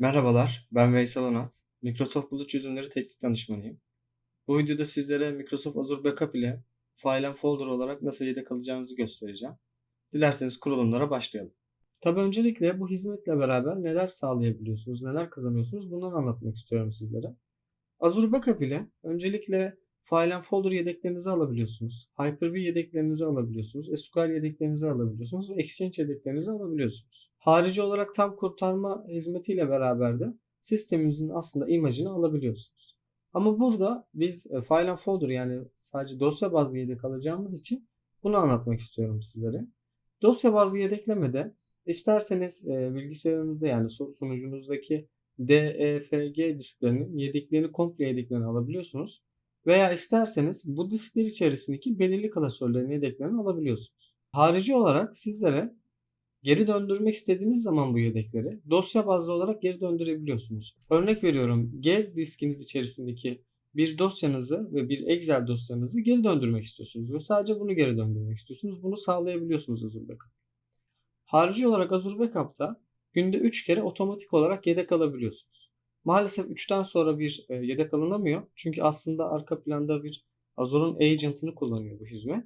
Merhabalar, ben Veysel Onat. Microsoft Bulut Çözümleri Teknik Danışmanıyım. Bu videoda sizlere Microsoft Azure Backup ile File and Folder olarak nasıl yedek alacağınızı göstereceğim. Dilerseniz kurulumlara başlayalım. Tabii öncelikle bu hizmetle beraber neler sağlayabiliyorsunuz, neler kazanıyorsunuz bunları anlatmak istiyorum sizlere. Azure Backup ile öncelikle File and Folder yedeklerinizi alabiliyorsunuz. Hyper-V yedeklerinizi alabiliyorsunuz. SQL yedeklerinizi alabiliyorsunuz. Exchange yedeklerinizi alabiliyorsunuz. Harici olarak tam kurtarma hizmetiyle beraber de sisteminizin aslında imajını alabiliyorsunuz. Ama burada biz e, File and Folder yani sadece dosya bazlı yedek alacağımız için bunu anlatmak istiyorum sizlere. Dosya bazlı yedeklemede isterseniz e, bilgisayarınızda yani sunucunuzdaki DEFG disklerinin yedeklerini komple yedeklerini alabiliyorsunuz. Veya isterseniz bu diskler içerisindeki belirli klasörlerin yedeklerini alabiliyorsunuz. Harici olarak sizlere geri döndürmek istediğiniz zaman bu yedekleri dosya bazlı olarak geri döndürebiliyorsunuz. Örnek veriyorum G diskiniz içerisindeki bir dosyanızı ve bir Excel dosyanızı geri döndürmek istiyorsunuz ve sadece bunu geri döndürmek istiyorsunuz. Bunu sağlayabiliyorsunuz Azure Backup. Harici olarak Azure Backup'ta günde 3 kere otomatik olarak yedek alabiliyorsunuz. Maalesef 3'ten sonra bir e, yedek alınamıyor. Çünkü aslında arka planda bir Azure'un agent'ını kullanıyor bu hizmet.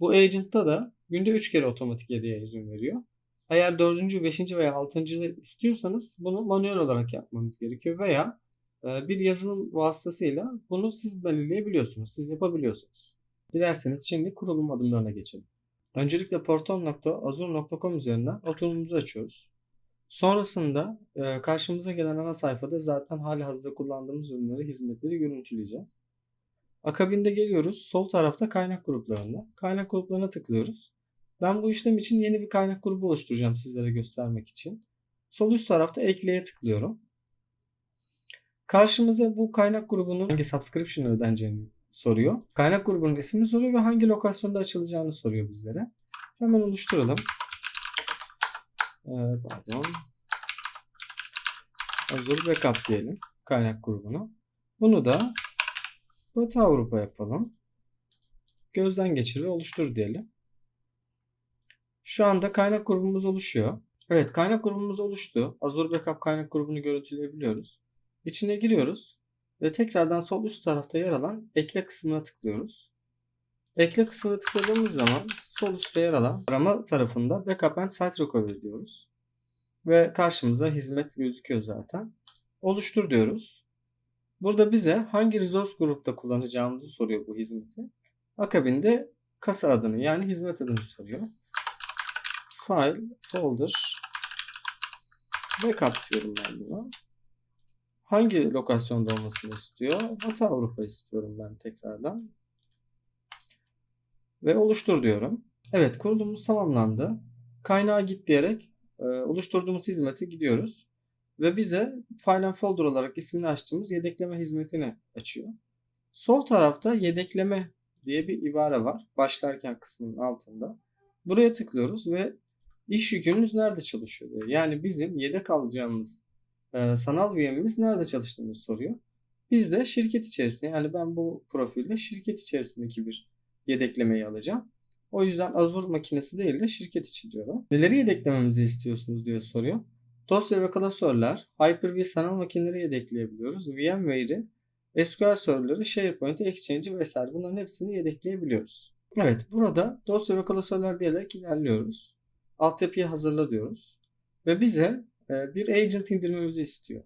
Bu agent'ta da günde 3 kere otomatik yedeğe izin veriyor. Eğer 4. 5. veya 6. istiyorsanız bunu manuel olarak yapmanız gerekiyor veya e, bir yazılım vasıtasıyla bunu siz belirleyebiliyorsunuz. Siz yapabiliyorsunuz. Dilerseniz şimdi kurulum adımlarına geçelim. Öncelikle portal.azure.com üzerinden oturumumuzu açıyoruz. Sonrasında e, karşımıza gelen ana sayfada zaten hali hazırda kullandığımız ürünleri, hizmetleri görüntüleyeceğiz. Akabinde geliyoruz. Sol tarafta kaynak gruplarında. Kaynak gruplarına tıklıyoruz. Ben bu işlem için yeni bir kaynak grubu oluşturacağım sizlere göstermek için. Sol üst tarafta ekleye tıklıyorum. Karşımıza bu kaynak grubunun hangi subscription ödeneceğini soruyor. Kaynak grubunun ismini soruyor ve hangi lokasyonda açılacağını soruyor bizlere. Hemen oluşturalım. Ee, pardon. Azure Backup diyelim kaynak grubuna. Bunu da Batı Avrupa yapalım. Gözden geçir ve oluştur diyelim. Şu anda kaynak grubumuz oluşuyor. Evet kaynak grubumuz oluştu. Azure Backup kaynak grubunu görüntüleyebiliyoruz. İçine giriyoruz ve tekrardan sol üst tarafta yer alan ekle kısmına tıklıyoruz. Ekle kısmına tıkladığımız zaman sol üstte yer alan arama tarafında Backup and Site Recovery diyoruz. Ve karşımıza hizmet gözüküyor zaten. Oluştur diyoruz. Burada bize hangi resource grupta kullanacağımızı soruyor bu hizmeti. Akabinde kasa adını yani hizmet adını soruyor. File, folder, backup diyorum ben buna. Hangi lokasyonda olmasını istiyor? Batı Avrupa istiyorum ben tekrardan. Ve oluştur diyorum. Evet kurulumumuz tamamlandı. Kaynağa git diyerek e, oluşturduğumuz hizmete gidiyoruz. Ve bize file and folder olarak ismini açtığımız yedekleme hizmetini açıyor. Sol tarafta yedekleme diye bir ibare var. Başlarken kısmının altında. Buraya tıklıyoruz ve iş yükümüz nerede çalışıyor diyor. Yani bizim yedek alacağımız e, sanal VM'imiz nerede çalıştığını soruyor. Biz de şirket içerisinde yani ben bu profilde şirket içerisindeki bir yedeklemeyi alacağım. O yüzden Azure makinesi değil de şirket içi diyorlar. Neleri yedeklememizi istiyorsunuz diye soruyor. Dosya ve klasörler, Hyper-V sanal makineleri yedekleyebiliyoruz. VMware'i, SQL serverları, SharePoint'i, Exchange'i vesaire bunların hepsini yedekleyebiliyoruz. Evet burada dosya ve klasörler diyerek ilerliyoruz. Altyapıyı hazırla diyoruz. Ve bize e, bir agent indirmemizi istiyor.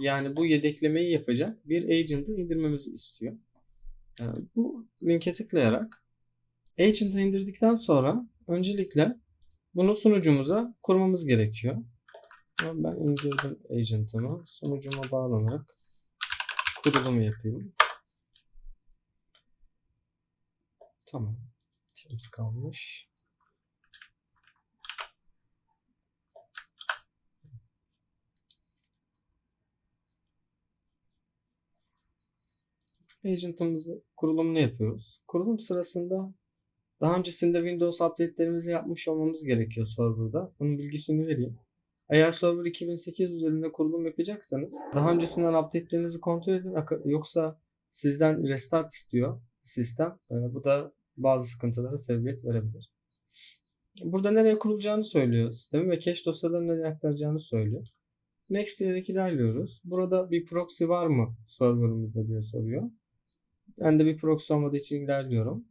Yani bu yedeklemeyi yapacak bir agent'ı indirmemizi istiyor. Yani bu linke tıklayarak agent'ı indirdikten sonra öncelikle bunu sunucumuza kurmamız gerekiyor. Ben indirdim agent'ımı. Sunucuma bağlanarak kurulumu yapayım. Tamam. Teams kalmış. Agent'ımızı kurulumunu yapıyoruz. Kurulum sırasında daha öncesinde Windows update'lerimizi yapmış olmamız gerekiyor serverda. Bunun bilgisini vereyim. Eğer server 2008 üzerinde kurulum yapacaksanız daha öncesinden update'lerinizi kontrol edin. Yoksa sizden restart istiyor sistem. Bu da bazı sıkıntılara sebebiyet verebilir. Burada nereye kurulacağını söylüyor sistemi ve cache dosyalarını nereye aktaracağını söylüyor. Next diyerek ilerliyoruz. Burada bir proxy var mı serverımızda diye soruyor. Ben de bir proxy olmadığı için ilerliyorum.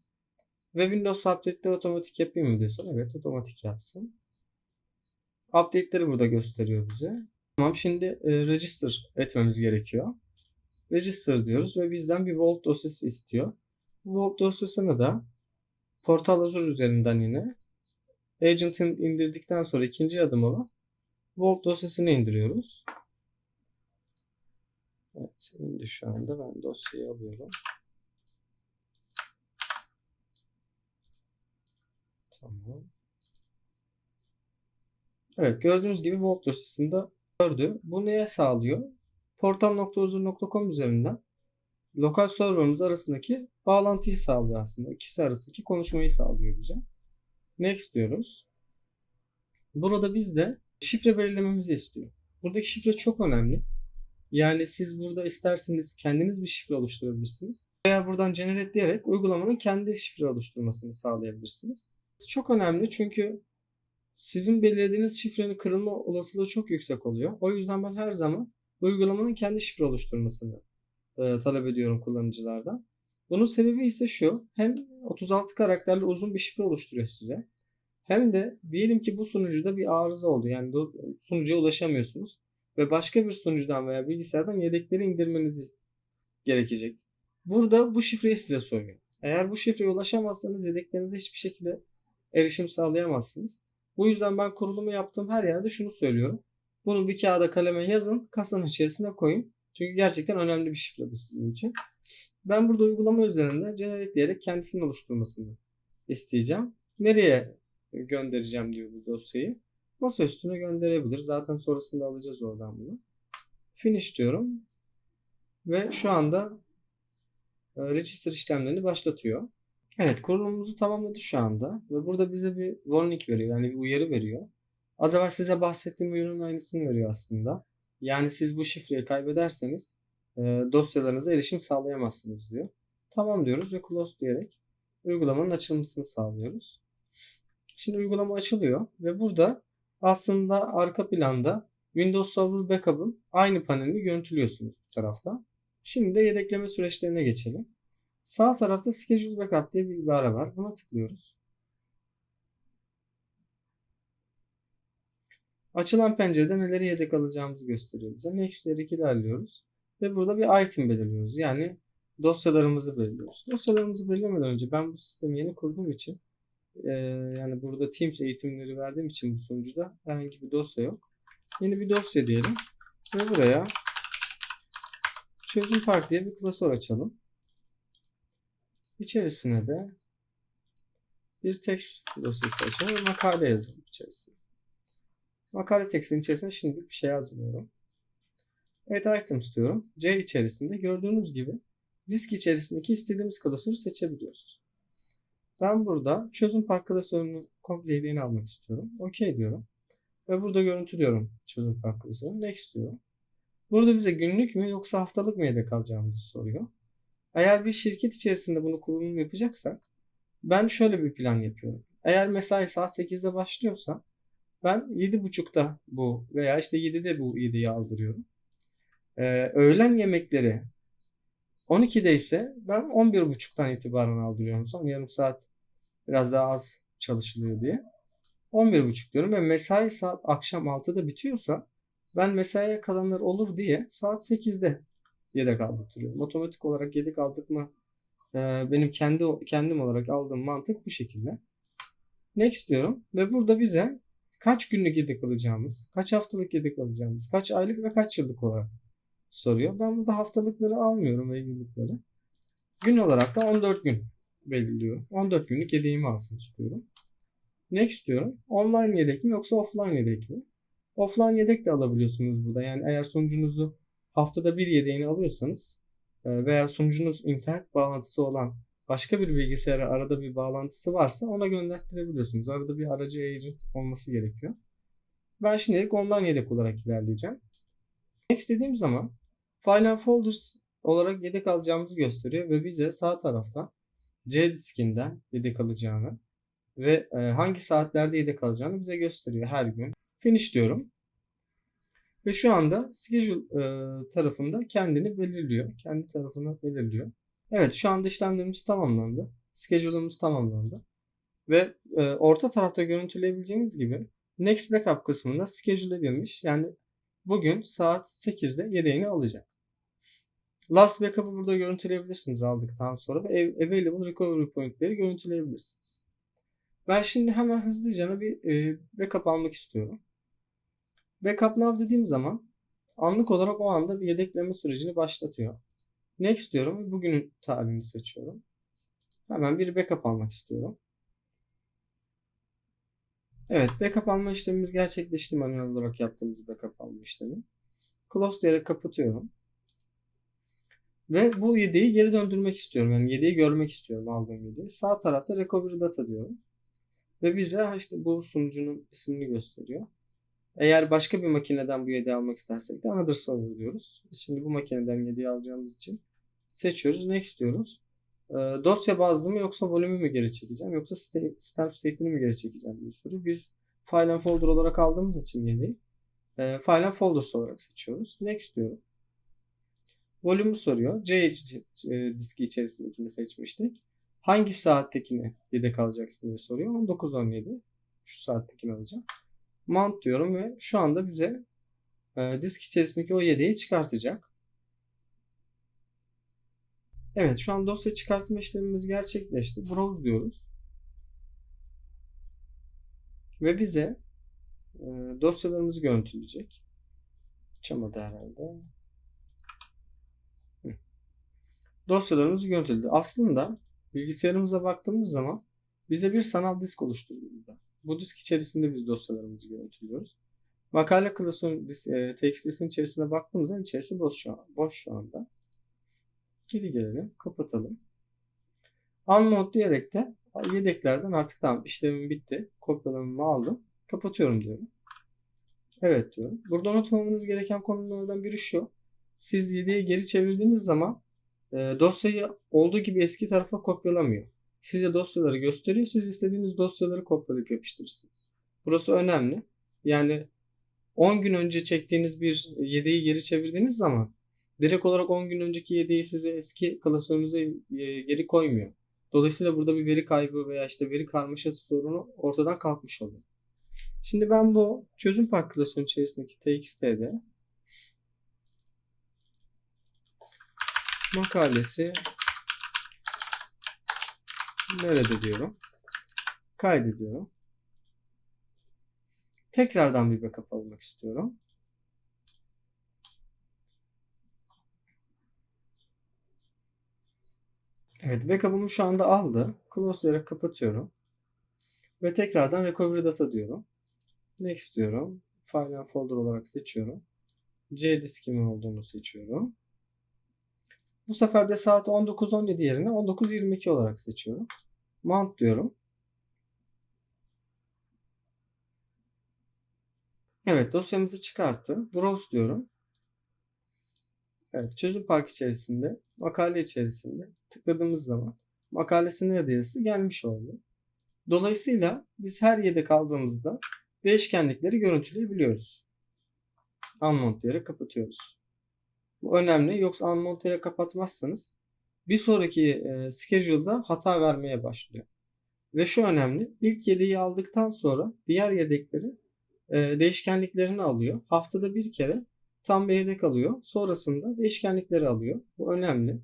Ve Windows update'leri otomatik yapayım mı diyorsun. Evet otomatik yapsın. Update'leri burada gösteriyor bize. Tamam şimdi e, register etmemiz gerekiyor. Register diyoruz ve bizden bir Vault dosyası istiyor. Vault dosyasını da Portal Azure üzerinden yine Agent'ın indirdikten sonra ikinci adım olan Vault dosyasını indiriyoruz. Evet indi şu anda. Ben dosyayı alıyorum. Tamam. Evet gördüğünüz gibi Vault dosyasında gördü. Bu neye sağlıyor? Portal.uzur.com üzerinden lokal serverımız arasındaki bağlantıyı sağlıyor aslında. İkisi arasındaki konuşmayı sağlıyor bize. Next diyoruz. Burada bizde şifre belirlememizi istiyor. Buradaki şifre çok önemli. Yani siz burada isterseniz kendiniz bir şifre oluşturabilirsiniz. Veya buradan generate diyerek uygulamanın kendi şifre oluşturmasını sağlayabilirsiniz. Çok önemli çünkü sizin belirlediğiniz şifrenin kırılma olasılığı çok yüksek oluyor. O yüzden ben her zaman uygulamanın kendi şifre oluşturmasını e, talep ediyorum kullanıcılardan. Bunun sebebi ise şu. Hem 36 karakterli uzun bir şifre oluşturuyor size. Hem de diyelim ki bu sunucuda bir arıza oldu. Yani sunucuya ulaşamıyorsunuz. Ve başka bir sunucudan veya bilgisayardan yedekleri indirmeniz gerekecek. Burada bu şifreyi size soruyor. Eğer bu şifreye ulaşamazsanız yedeklerinize hiçbir şekilde erişim sağlayamazsınız. Bu yüzden ben kurulumu yaptığım her yerde şunu söylüyorum. Bunu bir kağıda kaleme yazın, kasanın içerisine koyun. Çünkü gerçekten önemli bir şifre bu sizin için. Ben burada uygulama üzerinde generate diyerek kendisini oluşturmasını isteyeceğim. Nereye göndereceğim diyor bu dosyayı. Masa üstüne gönderebilir. Zaten sonrasında alacağız oradan bunu. Finish diyorum. Ve şu anda e, register işlemlerini başlatıyor. Evet kurulumumuzu tamamladı şu anda. Ve burada bize bir warning veriyor. Yani bir uyarı veriyor. Az evvel size bahsettiğim uyarının aynısını veriyor aslında. Yani siz bu şifreyi kaybederseniz e, dosyalarınıza erişim sağlayamazsınız diyor. Tamam diyoruz ve close diyerek uygulamanın açılmasını sağlıyoruz. Şimdi uygulama açılıyor ve burada aslında arka planda Windows Server Backup'ın aynı panelini görüntülüyorsunuz bu tarafta. Şimdi de yedekleme süreçlerine geçelim. Sağ tarafta Schedule Backup diye bir ibare var. Buna tıklıyoruz. Açılan pencerede neleri yedek alacağımızı gösteriyor bize. Next diyerek ilerliyoruz. Ve burada bir item belirliyoruz. Yani dosyalarımızı belirliyoruz. Dosyalarımızı belirlemeden önce ben bu sistemi yeni kurduğum için e, yani burada Teams eğitimleri verdiğim için bu sunucuda herhangi bir dosya yok. Yeni bir dosya diyelim. Ve buraya çözüm park diye bir klasör açalım. İçerisine de bir text dosyası açalım ve makale yazalım içerisine. Makale tekstin içerisine şimdilik bir şey yazmıyorum. Evet items diyorum. C içerisinde gördüğünüz gibi disk içerisindeki istediğimiz klasörü seçebiliyoruz. Ben burada çözüm park klasörünü komple yediğini almak istiyorum. OK diyorum. Ve burada görüntülüyorum çözüm park klasörünü. Next diyorum. Burada bize günlük mü yoksa haftalık mı yedek alacağımızı soruyor. Eğer bir şirket içerisinde bunu kurulum yapacaksak ben şöyle bir plan yapıyorum. Eğer mesai saat 8'de başlıyorsa ben 7.30'da bu veya işte 7'de bu 7'yi aldırıyorum. Ee, öğlen yemekleri 12'de ise ben 11.30'dan itibaren aldırıyorum. Son yarım saat biraz daha az çalışılıyor diye. 11.30 diyorum ve mesai saat akşam 6'da bitiyorsa ben mesaiye kalanlar olur diye saat 8'de yedek aldırtıyorum. Otomatik olarak yedek aldırtma e, benim kendi kendim olarak aldığım mantık bu şekilde. Next diyorum ve burada bize kaç günlük yedek alacağımız, kaç haftalık yedek alacağımız, kaç aylık ve kaç yıllık olarak soruyor. Ben burada haftalıkları almıyorum ve yıllıkları. Gün olarak da 14 gün belirliyorum. 14 günlük yedeğimi alsın istiyorum. Next diyorum. Online yedek mi yoksa offline yedek mi? Offline yedek de alabiliyorsunuz burada. Yani eğer sunucunuzu haftada bir yedeğini alıyorsanız e, veya sunucunuz internet bağlantısı olan başka bir bilgisayara arada bir bağlantısı varsa ona göndertirebiliyorsunuz. Arada bir aracı agent olması gerekiyor. Ben şimdilik ondan yedek olarak ilerleyeceğim. Next dediğim zaman File and Folders olarak yedek alacağımızı gösteriyor ve bize sağ tarafta C diskinden yedek alacağını ve e, hangi saatlerde yedek alacağını bize gösteriyor her gün. Finish diyorum. Ve şu anda schedule e, tarafında kendini belirliyor. Kendi tarafını belirliyor. Evet şu anda işlemlerimiz tamamlandı. Schedule'ımız tamamlandı. Ve e, orta tarafta görüntüleyebileceğiniz gibi Next Backup kısmında schedule edilmiş. Yani bugün saat 8'de yedeğini alacak. Last Backup'ı burada görüntüleyebilirsiniz aldıktan sonra ve Available Recovery Point'leri görüntüleyebilirsiniz. Ben şimdi hemen hızlıca bir e, backup almak istiyorum. Backup now dediğim zaman anlık olarak o anda bir yedekleme sürecini başlatıyor. Next diyorum ve bugünün tarihini seçiyorum. Hemen bir backup almak istiyorum. Evet, backup alma işlemimiz gerçekleşti manuel olarak yaptığımız backup alma işlemi. Close diyerek kapatıyorum. Ve bu yedeği geri döndürmek istiyorum. Yani yedeği görmek istiyorum aldığım yedeği. Sağ tarafta recovery data diyorum. Ve bize işte bu sunucunun ismini gösteriyor. Eğer başka bir makineden bu yedeği almak istersek de another server diyoruz. Şimdi bu makineden yedeği alacağımız için seçiyoruz. Next diyoruz. E, dosya bazlı mı yoksa volümü mü geri çekeceğim yoksa state, sistem state'ini mi geri çekeceğim diye soruyor. Biz file and folder olarak aldığımız için yedeği e, file and folders olarak seçiyoruz. Next diyorum. Volümü soruyor. C e, diski içerisindekini seçmiştik. Hangi saattekini yedek alacaksın diye soruyor. 19.17. Şu saattekini alacağım. Mount diyorum ve şu anda bize e, disk içerisindeki o yedeği çıkartacak. Evet şu an dosya çıkartma işlemimiz gerçekleşti. Browse diyoruz. Ve bize e, dosyalarımızı görüntüleyecek. Çamadı herhalde. Dosyalarımızı görüntüledi. Aslında bilgisayarımıza baktığımız zaman bize bir sanal disk oluşturuldu. Bu disk içerisinde biz dosyalarımızı görüntülüyoruz. Makale klasörün e, text listinin içerisine baktığımızda içerisi boş şu, an, boş şu anda. Geri gelelim. Kapatalım. Unmount diyerek de yedeklerden artık tamam işlemim bitti. Kopyalamamı aldım. Kapatıyorum diyorum. Evet diyorum. Burada unutmamanız gereken konulardan biri şu. Siz yedeği geri çevirdiğiniz zaman e, dosyayı olduğu gibi eski tarafa kopyalamıyor. Size dosyaları gösteriyor. Siz istediğiniz dosyaları kopyalayıp yapıştırırsınız. Burası önemli. Yani 10 gün önce çektiğiniz bir yedeği geri çevirdiğiniz zaman direkt olarak 10 gün önceki yedeği size eski klasörünüze e, geri koymuyor. Dolayısıyla burada bir veri kaybı veya işte veri karmaşası sorunu ortadan kalkmış oluyor. Şimdi ben bu çözüm park klasörün içerisindeki txt'de makalesi nerede diyorum. Kaydediyorum. Tekrardan bir backup almak istiyorum. Evet backup'ımı şu anda aldı. Close diyerek kapatıyorum. Ve tekrardan recovery data diyorum. Next diyorum. File and folder olarak seçiyorum. C diskimin olduğunu seçiyorum. Bu sefer de saat 19.17 yerine 19.22 olarak seçiyorum. Mount diyorum. Evet dosyamızı çıkarttı. Browse diyorum. Evet çözüm park içerisinde makale içerisinde tıkladığımız zaman makalesinin adresi gelmiş oldu. Dolayısıyla biz her yerde kaldığımızda değişkenlikleri görüntüleyebiliyoruz. Unmount diyerek kapatıyoruz. Bu önemli. Yoksa unmount kapatmazsanız bir sonraki e, schedule'da hata vermeye başlıyor. Ve şu önemli. İlk yedeği aldıktan sonra diğer yedekleri e, değişkenliklerini alıyor. Haftada bir kere tam bir yedek alıyor. Sonrasında değişkenlikleri alıyor. Bu önemli.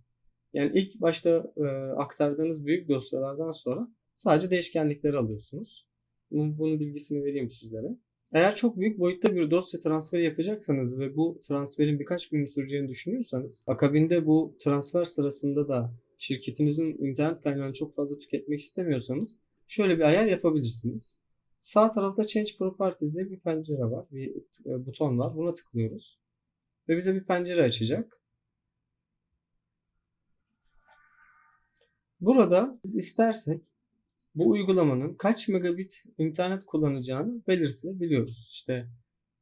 Yani ilk başta e, aktardığınız büyük dosyalardan sonra sadece değişkenlikleri alıyorsunuz. Bunun, bunun bilgisini vereyim sizlere. Eğer çok büyük boyutta bir dosya transferi yapacaksanız ve bu transferin birkaç gün süreceğini düşünüyorsanız akabinde bu transfer sırasında da şirketinizin internet kaynağını çok fazla tüketmek istemiyorsanız şöyle bir ayar yapabilirsiniz. Sağ tarafta Change Properties diye bir pencere var, bir e, buton var. Buna tıklıyoruz. Ve bize bir pencere açacak. Burada biz istersek bu uygulamanın kaç megabit internet kullanacağını belirtebiliyoruz. İşte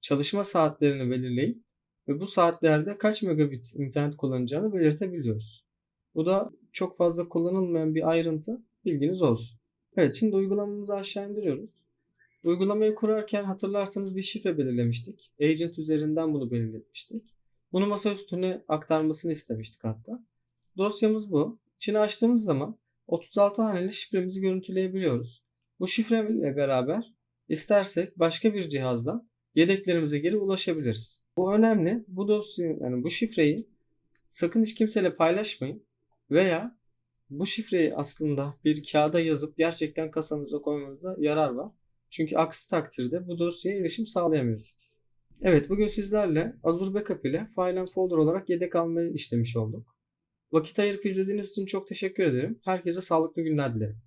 çalışma saatlerini belirleyip ve bu saatlerde kaç megabit internet kullanacağını belirtebiliyoruz. Bu da çok fazla kullanılmayan bir ayrıntı bilginiz olsun. Evet şimdi uygulamamızı aşağı indiriyoruz. Uygulamayı kurarken hatırlarsanız bir şifre belirlemiştik. Agent üzerinden bunu belirletmiştik. Bunu masa üstüne aktarmasını istemiştik hatta. Dosyamız bu. İçini açtığımız zaman 36 haneli şifremizi görüntüleyebiliyoruz. Bu şifreyle beraber istersek başka bir cihazdan yedeklerimize geri ulaşabiliriz. Bu önemli. Bu dosya yani bu şifreyi sakın hiç kimseyle paylaşmayın veya bu şifreyi aslında bir kağıda yazıp gerçekten kasanıza koymanıza yarar var. Çünkü aksi takdirde bu dosyaya erişim sağlayamıyorsunuz. Evet bugün sizlerle Azure Backup ile File and Folder olarak yedek almayı işlemiş olduk. Vakit ayırıp izlediğiniz için çok teşekkür ederim. Herkese sağlıklı günler dilerim.